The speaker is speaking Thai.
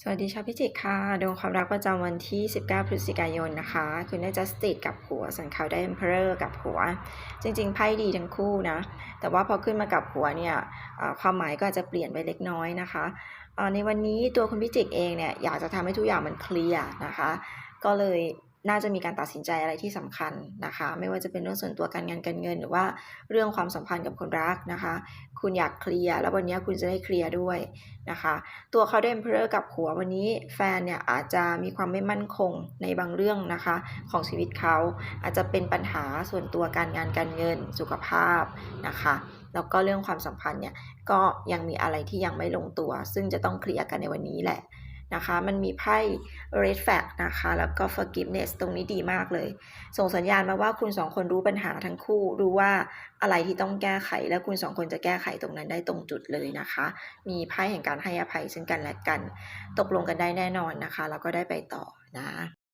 สวัสดีชาวพิจิกค่ะดวงความรักประจำวันที่ 19 พฤศจิกายนนะคะ คุณได้จัสติดกับหัวส่วนเขาได้เอมเพอร์กับหัว จริงๆไพ่ดีทั้งคู่นะ แต่ว่าพอขึ้นมากับหัวเนี่ยความหมายก็อาจจะเปลี่ยนไปเล็กน้อยนะคะในวันนี้ตัวคุณพิจิกเองเนี่ยอยากจะทำให้ทุกอย่างมันเคลียร์นะคะ ก็เลย น่าจะมีการตัดสินใจอะไรที่สำคัญนะคะ ไม่ว่าจะเป็นเรื่องส่วนตัวการงานการเงิน หรือว่าเรื่องความสัมพันธ์กับคนรักนะคะ คุณอยากเคลียร์แล้ววันนี้คุณจะได้เคลียร์ด้วยนะคะ ตัวเขาได้ Emperor กับหัววันนี้แฟนเนี่ยอาจจะมีความไม่มั่นคงในบางเรื่องนะคะ ของชีวิตเขาอาจจะเป็นปัญหาส่วนตัวการงานการเงินสุขภาพนะคะแล้วก็เรื่องความสัมพันธ์เนี่ยก็ยังมีอะไรที่ยังไม่ลงตัว ซึ่งจะต้องเคลียร์กันในวันนี้แหละนะคะ มันมีไพ่ red flag นะคะ แล้วก็ forgiveness ตรงนี้ดีมากเลย ส่งสัญญาณมาว่าคุณสองคนรู้ปัญหาทั้งคู่ รู้ว่าอะไรที่ต้องแก้ไข และคุณสองคนจะแก้ไขตรงนั้นได้ตรงจุดเลยนะคะ มีไพ่แห่งการให้อภัยซึ่งกันและกัน ตกลงกันได้แน่นอนนะคะ แล้วก็ได้ไปต่อนะ